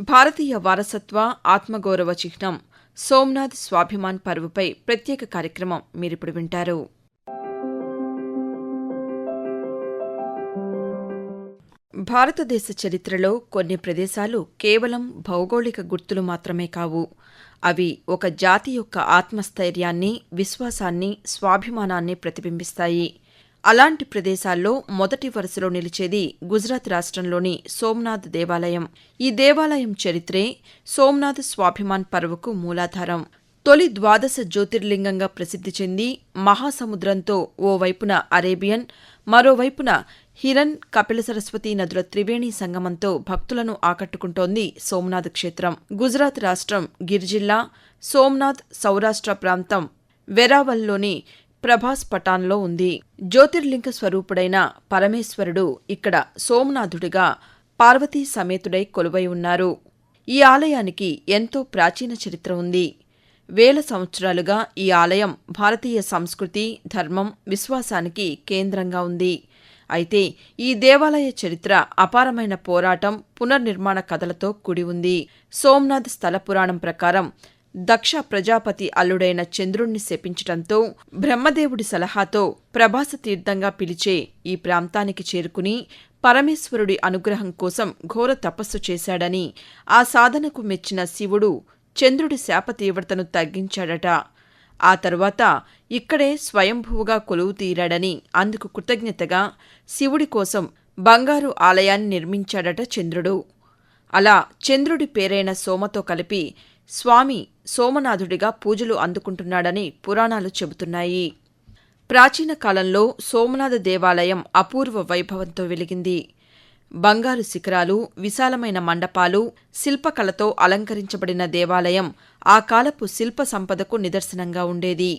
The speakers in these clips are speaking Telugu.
భారతీయ వారసత్వ ఆత్మగౌరవ చిహ్నం సోమ్నాథ్ స్వాభిమాన్ పర్వుపై ప్రత్యేక కార్యక్రమం మీరిప్పుడు వింటారు. భారతదేశ చరిత్రలో కొన్ని ప్రదేశాలు కేవలం భౌగోళిక గుర్తులు మాత్రమే కావు. అవి ఒక జాతి యొక్క ఆత్మస్థైర్యాన్ని విశ్వాసాన్ని స్వాభిమానాన్ని ప్రతిబింబిస్తాయి. అలాంటి ప్రదేశాల్లో మొదటి వరుసలో నిలిచేది గుజరాత్ రాష్ట్రంలోని సోమ్నాథ్ దేవాలయం. ఈ దేవాలయం చరిత్రే సోమ్నాథ్ స్వాభిమాన్ పర్వకు మూలాధారం. తొలి ద్వాదశ జ్యోతిర్లింగంగా ప్రసిద్ధి చెంది మహాసముద్రంతో ఓవైపున అరేబియన్ మరోవైపున హిరన్ కపిల సరస్వతి నదుల త్రివేణి సంగమంతో భక్తులను ఆకట్టుకుంటోంది సోమనాథ్ క్షేత్రం. గుజరాత్ రాష్ట్రం గిర్ జిల్లా సోమనాథ్ సౌరాష్ట్ర ప్రాంతం వెరావల్లోని ప్రభాస్ పటాన్లో ఉంది. జ్యోతిర్లింగ స్వరూపుడైన పరమేశ్వరుడు ఇక్కడ సోమనాథుడిగా పార్వతీ సమేతుడై కొలువై ఉన్నారు. ఈ ఆలయానికి ఎంతో ప్రాచీన చరిత్ర ఉంది. వేల సంవత్సరాలుగా ఈ ఆలయం భారతీయ సంస్కృతి ధర్మం విశ్వాసానికి కేంద్రంగా ఉంది. అయితే ఈ దేవాలయ చరిత్ర అపారమైన పోరాటం పునర్నిర్మాణ కథలతో కూడి ఉంది. సోమ్నాథ్ స్థల పురాణం ప్రకారం దక్ష ప్రజాపతి అల్లుడైన చంద్రుణ్ణి శపించటంతో బ్రహ్మదేవుడి సలహాతో ప్రభాస తీర్థంగా పిలిచే ఈ ప్రాంతానికి చేరుకుని పరమేశ్వరుడి అనుగ్రహం కోసం ఘోర తపస్సు చేశాడని ఆ సాధనకు మెచ్చిన శివుడు చంద్రుడి శాప తీవ్రతను తగ్గించాడట. ఆ తర్వాత ఇక్కడే స్వయంభూగా కొలువు తీరాడని అందుకు కృతజ్ఞతగా శివుడి కోసం బంగారు ఆలయాన్ని నిర్మించాడట చంద్రుడు. అలా చంద్రుడి పేరైన సోమతో కలిపి స్వామి సోమనాథుడిగా పూజలు అందుకుంటున్నాడని పురాణాలు చెబుతున్నాయి. ప్రాచీన కాలంలో సోమనాథ దేవాలయం అపూర్వ వైభవంతో వెలిగింది. బంగారు శిఖరాలు విశాలమైన మండపాలు శిల్పకళతో అలంకరించబడిన దేవాలయం ఆ కాలపు శిల్ప సంపదకు నిదర్శనంగా ఉండేది.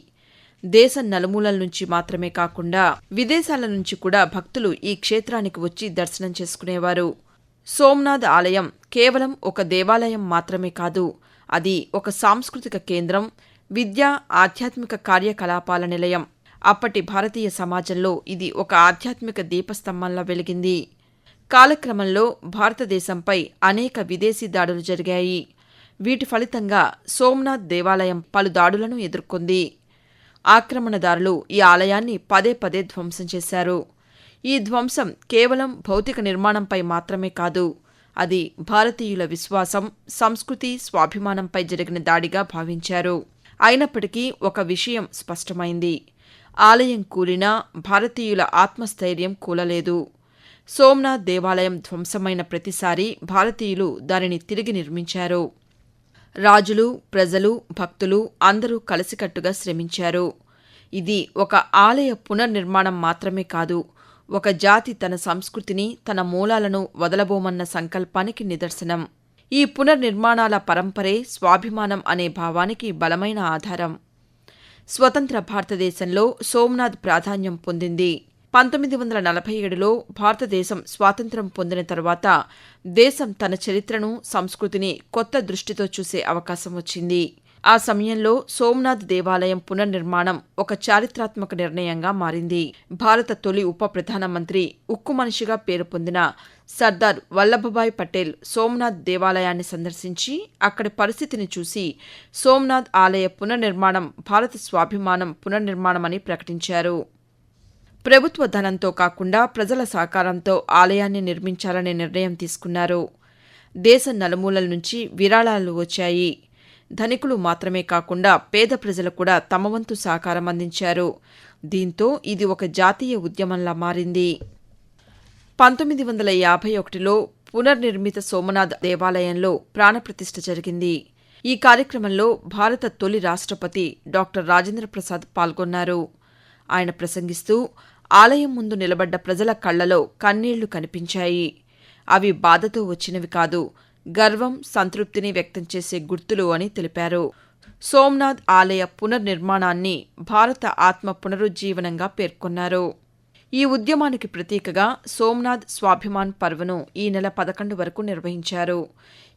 దేశం నలుమూలల నుంచి మాత్రమే కాకుండా విదేశాల నుంచి కూడా భక్తులు ఈ క్షేత్రానికి వచ్చి దర్శనం చేసుకునేవారు. సోమనాథ ఆలయం కేవలం ఒక దేవాలయం మాత్రమే కాదు అది ఒక సాంస్కృతిక కేంద్రం విద్యా ఆధ్యాత్మిక కార్యకలాపాల నిలయం. అప్పటి భారతీయ సమాజంలో ఇది ఒక ఆధ్యాత్మిక దీపస్తంభంలా వెలిగింది. కాలక్రమంలో భారతదేశంపై అనేక విదేశీ దాడులు జరిగాయి. వీటి ఫలితంగా సోమ్నాథ్ దేవాలయం పలు దాడులను ఎదుర్కొంది. ఆక్రమణదారులు ఈ ఆలయాన్ని పదే పదే ధ్వంసం చేశారు. ఈ ధ్వంసం కేవలం భౌతిక నిర్మాణంపై మాత్రమే కాదు అది భారతీయుల విశ్వాసం సంస్కృతి స్వాభిమానంపై జరిగిన దాడిగా భావించారు. అయినప్పటికీ ఒక విషయం స్పష్టమైంది. ఆలయం కూలినా భారతీయుల ఆత్మస్థైర్యం కూలలేదు. సోమ్నాథ్ దేవాలయం ధ్వంసమైన ప్రతిసారి భారతీయులు దానిని తిరిగి నిర్మించారు. రాజులు ప్రజలు భక్తులు అందరూ కలిసికట్టుగా శ్రమించారు. ఇది ఒక ఆలయ పునర్నిర్మాణం మాత్రమే కాదు ఒక జాతి తన సంస్కృతిని తన మూలాలను వదలబోమన్న సంకల్పానికి నిదర్శనం. ఈ పునర్నిర్మాణాల పరంపరే స్వాభిమానం అనే భావానికి బలమైన ఆధారం. స్వతంత్ర భారతదేశంలో సోమ్నాథ్ ప్రాధాన్యం పొందింది. పంతొమ్మిది వందల నలభై ఏడులో భారతదేశం స్వాతంత్ర్యం పొందిన తర్వాత దేశం తన చరిత్రను సంస్కృతిని కొత్త దృష్టితో చూసే అవకాశం వచ్చింది. ఆ సమయంలో సోమనాథ్ దేవాలయం పునర్నిర్మాణం ఒక చారిత్రాత్మక నిర్ణయంగా మారింది. భారత తొలి ఉప ప్రధానమంత్రి ఉక్కు మనిషిగా పేరు పొందిన సర్దార్ వల్లభభాయ్ పటేల్ సోమనాథ్ దేవాలయాన్ని సందర్శించి అక్కడి పరిస్థితిని చూసి సోమనాథ్ ఆలయ పునర్నిర్మాణం భారత స్వాభిమానం పునర్నిర్మాణమని ప్రకటించారు. ప్రభుత్వ ధనంతో కాకుండా ప్రజల సహకారంతో ఆలయాన్ని నిర్మించాలనే నిర్ణయం తీసుకున్నారు. దేశం నలుమూలల నుంచి విరాళాలు వచ్చాయి. ధనికులు మాత్రమే కాకుండా పేద ప్రజలు కూడా తమ వంతు సహకారం అందించారు. దీంతో ఇది ఒక జాతీయ ఉద్యమంలా మారింది. పంతొమ్మిది వందల యాభై ఒకటిలో పునర్నిర్మిత సోమనాథ్ దేవాలయంలో ప్రాణప్రతిష్ఠ జరిగింది. ఈ కార్యక్రమంలో భారత తొలి రాష్ట్రపతి డాక్టర్ రాజేంద్ర ప్రసాద్ పాల్గొన్నారు. ఆయన ప్రసంగిస్తూ ఆలయం ముందు నిలబడ్డ ప్రజల కళ్ళలో కన్నీళ్ళు కనిపించాయి. అవి బాధతో వచ్చినవి కాదు గర్వం సంతృప్తిని వ్యక్తం చేసే గుర్తులు అని తెలిపారు. సోమ్నాథ్ ఆలయ పునర్నిర్మాణాన్ని భారత ఆత్మ పునరుజ్జీవనంగా పేర్కొన్నారు. ఈ ఉద్యమానికి ప్రతీకగా సోమ్నాథ్ స్వాభిమాన్ పర్వను ఈ నెల పదకొండు వరకు నిర్వహించారు.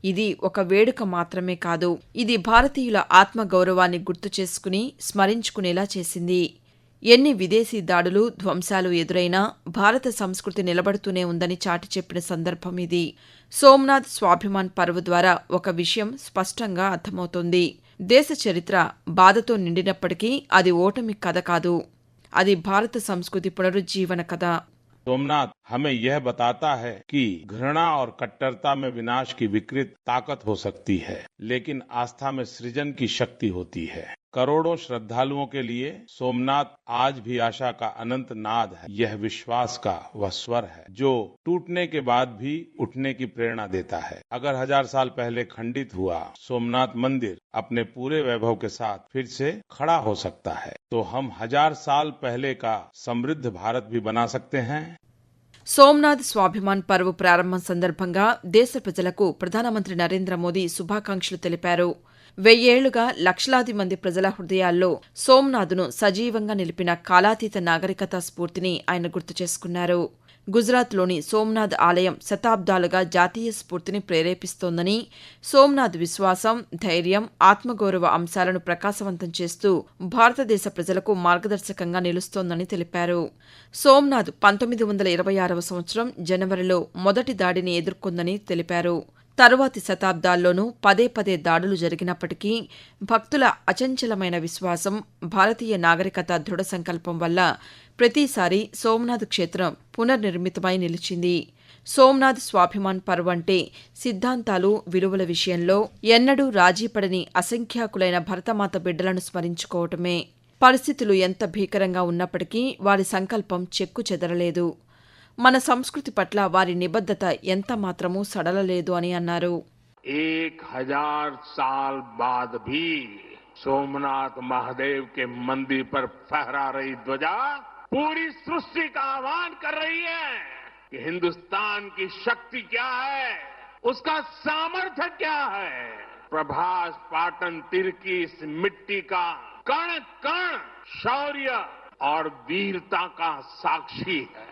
ఇది ఒక వేడుక మాత్రమే కాదు ఇది భారతీయుల ఆత్మ గౌరవాన్ని గుర్తు చేసుకుని స్మరించుకునేలా చేసింది. ఎన్ని విదేశీ దాడులు ధ్వంసాలు ఎదురైనా భారత సంస్కృతి నిలబడుతూనే ఉందని చాటి చెప్పిన సందర్భం ఇది. సోమనాథ్ స్వాభిమాన్ పర్వ్ ద్వారా ఒక విషయం స్పష్టంగా అర్థమవుతోంది. దేశ చరిత్ర బాధతో నిండినప్పటికీ అది ఓటమి కథ కాదు. అది భారత సంస్కృతి పునరుజ్జీవన కథ. సోమనాథ్ हमें यह बताता है कि घृणा और कट्टरता में विनाश की विकृत ताकत हो सकती है, लेकिन आस्था में सृजन की शक्ति होती है। करोड़ों श्रद्धालुओं के लिए सोमनाथ आज भी आशा का अनंत नाद है। यह विश्वास का वह स्वर है, जो टूटने के बाद भी उठने की प्रेरणा देता है। अगर हज़ार साल पहले खंडित हुआ सोमनाथ मंदिर अपने पूरे वैभव के साथ फिर से खड़ा हो सकता है तो हम हज़ार साल पहले का समृद्ध भारत भी बना सकते हैं। సోమ్నాథ్ స్వాభిమాన్ పర్వ్ ప్రారంభం సందర్భంగా దేశ ప్రజలకు ప్రధానమంత్రి నరేంద్ర మోదీ శుభాకాంక్షలు తెలిపారు. వెయ్యేళ్ళుగా లక్షలాది మంది ప్రజల హృదయాల్లో సోమ్నాథ్ను సజీవంగా నిలిపిన కాలాతీత నాగరికత స్ఫూర్తిని ఆయన గుర్తు చేసుకున్నారు. గుజరాత్లోని సోమ్నాథ్ ఆలయం శతాబ్దాలుగా జాతీయ స్ఫూర్తిని ప్రేరేపిస్తోందని సోమ్నాథ్ విశ్వాసం ధైర్యం ఆత్మగౌరవ అంశాలను ప్రకాశవంతం చేస్తూ భారతదేశ ప్రజలకు మార్గదర్శకంగా నిలుస్తోందని తెలిపారు. సోమ్నాథ్ పంతొమ్మిది వందల ఇరవై ఆరవ సంవత్సరం జనవరిలో మొదటి దాడిని ఎదుర్కొందని తెలిపారు. తరువాతి శతాబ్దాల్లోనూ పదే పదే దాడులు జరిగినప్పటికీ భక్తుల అచంచలమైన విశ్వాసం భారతీయ నాగరికత దృఢ సంకల్పం వల్ల ప్రతిసారి సోమనాథ్ క్షేత్రం పునర్నిర్మితమై నిలిచింది. సోమనాథ్ స్వాభిమాన్ పర్వ్ అంటే సిద్ధాంతాలు విలువల విషయంలో ఎన్నడూ రాజీపడని అసంఖ్యాకులైన భరతమాత బిడ్డలను స్మరించుకోవటమే. పరిస్థితులు ఎంత భీకరంగా ఉన్నప్పటికీ వారి సంకల్పం చెక్కు చెదరలేదు. మన సంస్కృతి పట్ల వారి నిబద్ధత ఎంత మాత్రమూ సడలలేదు అని అన్నారు एक हजार साल बाद भी सोमनाथ महादेव के मंदिर पर फहरा रही ध्वजा पूरी सृष्टि का आह्वान कर रही है कि हिंदुस्तान की शक्ति क्या है उसका सामर्थ्य क्या है प्रभास पाटन तिर की इस मिट्टी का कण कण शौर्य और वीरता का साक्षी है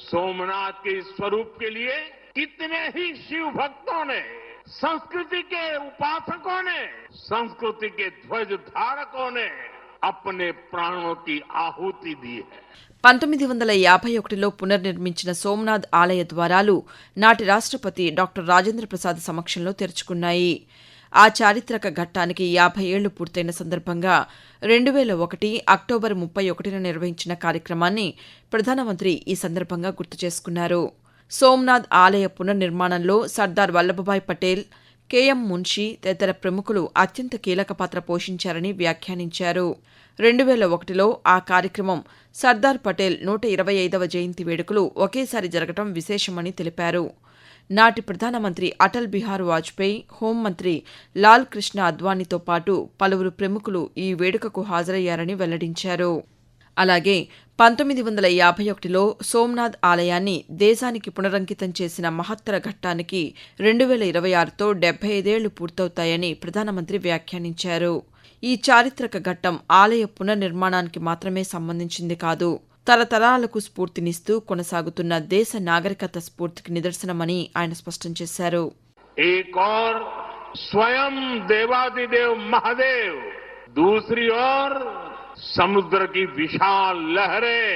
सोमनाथ के इस स्वरूप के लिए कितने ही शिव भक्तों ने संस्कृति के उपासकों ने संस्कृति के ध्वज धारकों ने अपने प्राणों की आहुति दी है పంతొమ్మిది వందల యాభై ఒకటిలో పునర్నిర్మించిన సోమనాథ్ ఆలయ ద్వారాలు నాటి రాష్ట్రపతి డాక్టర్ రాజేంద్ర ప్రసాద్ సమక్షంలో తెరుచుకున్నాయి ఆ చారిత్రక ఘట్టానికి యాభై ఏళ్ళు పూర్తయిన సందర్భంగా రెండు వేల ఒకటి అక్టోబర్ ముప్పై ఒకటిన నిర్వహించిన కార్యక్రమాన్ని ప్రధానమంత్రి ఈ సందర్భంగా గుర్తు చేసుకున్నారు. సోమనాథ్ ఆలయ పునర్నిర్మాణంలో సర్దార్ వల్లభభాయ్ పటేల్ కేఎం మున్షి తదితర ప్రముఖులు అత్యంత కీలక పాత్ర పోషించారని వ్యాఖ్యానించారు. రెండు వేల ఒకటిలో ఆ కార్యక్రమం సర్దార్ పటేల్ నూట ఇరవై ఐదవ జయంతి వేడుకలు ఒకేసారి జరగటం విశేషమని తెలిపారు. నాటి ప్రధానమంత్రి అటల్ బిహార్ వాజ్పేయి హోంమంత్రి లాల్ కృష్ణ అద్వానీతో పాటు పలువురు ప్రముఖులు ఈ వేడుకకు హాజరయ్యారని వెల్లడించారు. అలాగే పంతొమ్మిది వందల యాభై ఒకటిలో సోమనాథ్ ఆలయాన్ని దేశానికి పునరంకితం చేసిన మహత్తర ఘట్టానికి రెండు వేల ఇరవై ఆరుతో డెబ్బై ఐదేళ్ళు పూర్తవుతాయని ప్రధానమంత్రి వ్యాఖ్యానించారు. ఈ చారిత్రక ఘట్టం ఆలయ పునర్నిర్మాణానికి మాత్రమే సంబంధించింది కాదు. తరతరాలకు స్ఫూర్తినిస్తూ కొనసాగుతున్న దేశ నాగరికత స్ఫూర్తికి నిదర్శనమని ఆయన స్పష్టం చేశారు एक और स्वयं देवादिदेव महादेव दूसरी ओर समुद्र की विशाल लहरें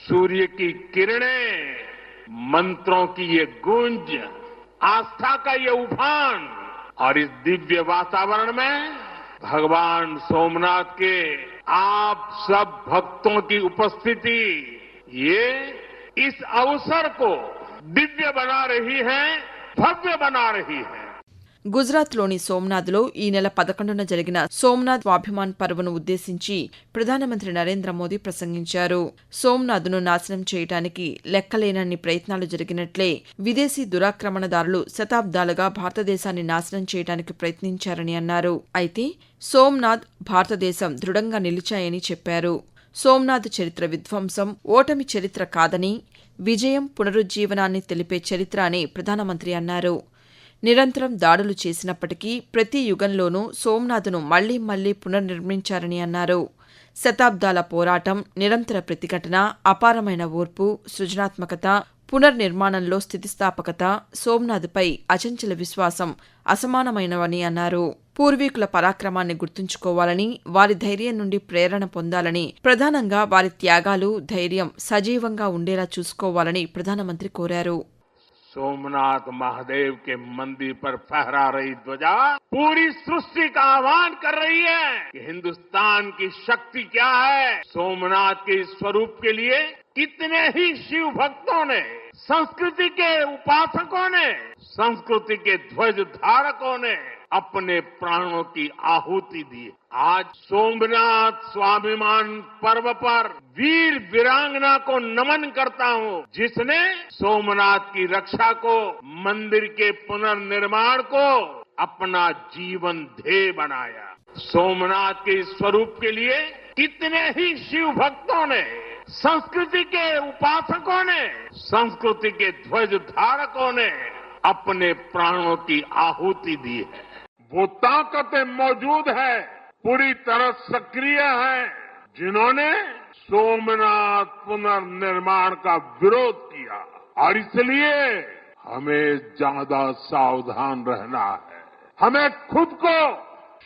सूर्य की किरणें मंत्रों की ये गूंज आस्था का ये उफान और इस दिव्य वातावरण में भगवान सोमनाथ के आप सब भक्तों की उपस्थिति, ये इस अवसर को दिव्य बना रही है, भव्य बना रही है। గుజరాత్లోని సోమనాథ్లో ఈ నెల పదకొండున జరిగిన సోమనాథ్ స్వాభిమాన్ పర్వను ఉద్దేశించి ప్రధానమంత్రి నరేంద్ర మోదీ ప్రసంగించారు. సోమనాథ్ను నాశనం చేయడానికి లెక్కలేనన్ని ప్రయత్నాలు జరిగినట్లే విదేశీ దురాక్రమణదారులు శతాబ్దాలుగా భారతదేశాన్ని నాశనం చేయడానికి ప్రయత్నించారని అన్నారు. అయితే సోమనాథ్ భారతదేశం దృఢంగా నిలిచాయని చెప్పారు. సోమనాథ్ చరిత్ర విధ్వంసం ఓటమి చరిత్ర కాదని విజయం పునరుజ్జీవనాన్ని తెలిపే చరిత్ర అని ప్రధానమంత్రి అన్నారు. నిరంతరం దాడులు చేసినప్పటికీ ప్రతి యుగంలోనూ సోమనాథ్ను మళ్ళీ మళ్ళీ పునర్నిర్మించారని అన్నారు. శతాబ్దాల పోరాటం నిరంతర ప్రతిఘటన అపారమైన ఓర్పు సృజనాత్మకత పునర్నిర్మాణంలో స్థితిస్థాపకత సోమనాథ్పై అచంచల విశ్వాసం అసమానమైనవని అన్నారు. పూర్వీకుల పరాక్రమాన్ని గుర్తుంచుకోవాలని వారి ధైర్యం నుండి ప్రేరణ పొందాలని ప్రధానంగా వారి త్యాగాలు ధైర్యం సజీవంగా ఉండేలా చూసుకోవాలని ప్రధానమంత్రి కోరారు. सोमनाथ महादेव के मंदिर पर फहरा रही ध्वजा पूरी सृष्टि का आह्वान कर रही है कि हिंदुस्तान की शक्ति क्या है। सोमनाथ के स्वरूप के लिए कितने ही शिव भक्तों ने, संस्कृति के उपासकों ने, संस्कृति के ध्वज धारकों ने अपने प्राणों की आहुति दी आज सोमनाथ स्वाभिमान पर्व पर वीर वीरांगना को नमन करता हूँ, जिसने सोमनाथ की रक्षा को, मंदिर के पुनर्निर्माण को अपना जीवन ध्येय बनाया। सोमनाथ के स्वरूप के लिए कितने ही शिव भक्तों ने, संस्कृति के उपासकों ने, संस्कृति के ध्वज धारकों ने अपने प्राणों की आहुति दी है। वो ताकतें मौजूद है, पूरी तरह सक्रिय है, जिन्होंने सोमनाथ पुनर्निर्माण का विरोध किया। और इसलिए हमें ज़्यादा सावधान रहना है। हमें खुद को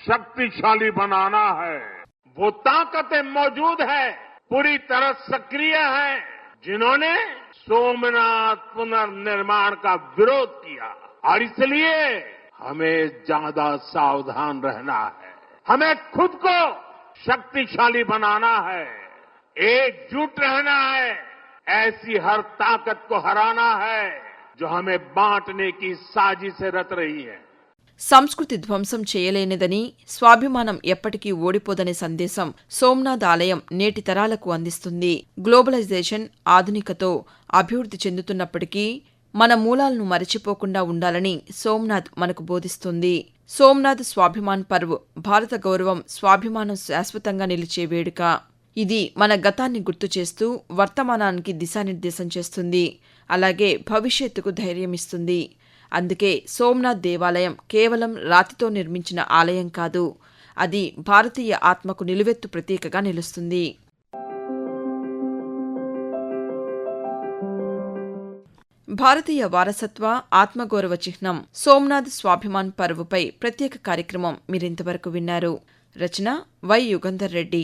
शक्तिशाली बनाना है। वो ताकतें मौजूद है, पूरी तरह सक्रिय है, जिन्होंने सोमनाथ पुनर्निर्माण का विरोध किया। और इसलिए हमें ज्यादा सावधान रहना है हमें खुद को शक्तिशाली बनाना है एकजुट रहना है ऐसी हर ताकत को हराना है जो हमें बांटने की साजिश रच रही है సంస్కృతి ధ్వంసం చేయలేనిదని స్వాభిమానం ఎప్పటికీ ఓడిపోదనే సందేశం సోమ్నాథ్ ఆలయం నేటి తరాలకు అందిస్తుంది గ్లోబలైజేషన్ ఆధునికతో అభివృద్ధి చెందుతున్నప్పటికీ మన మూలాలను మరచిపోకుండా ఉండాలని సోమ్నాథ్ మనకు బోధిస్తుంది. సోమ్నాథ్ స్వాభిమాన్ పర్వ్ భారత గౌరవం స్వాభిమానం శాశ్వతంగా నిలిచే వేడుక. ఇది మన గతాన్ని గుర్తు చేస్తూ వర్తమానానికి దిశానిర్దేశం చేస్తుంది. అలాగే భవిష్యత్తుకు ధైర్యమిస్తుంది అందుకే సోమ్నాథ్ దేవాలయం కేవలం రాతితో నిర్మించిన ఆలయం కాదు అది భారతీయ ఆత్మకు నిలువెత్తు ప్రతీకగా నిలుస్తుంది. భారతీయ వారసత్వ ఆత్మగౌరవ చిహ్నం సోమ్నాథ్ స్వాభిమాన్ పర్వుపై ప్రత్యేక కార్యక్రమం మీరింతవరకు విన్నారు. రచన వై యుగంధర్ రెడ్డి.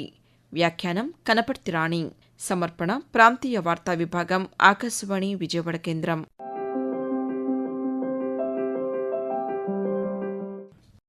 వ్యాఖ్యానం కనపర్తి రాణి. సమర్పణ ప్రాంతీయ వార్తా విభాగం ఆకాశవాణి విజయవాడ కేంద్రం.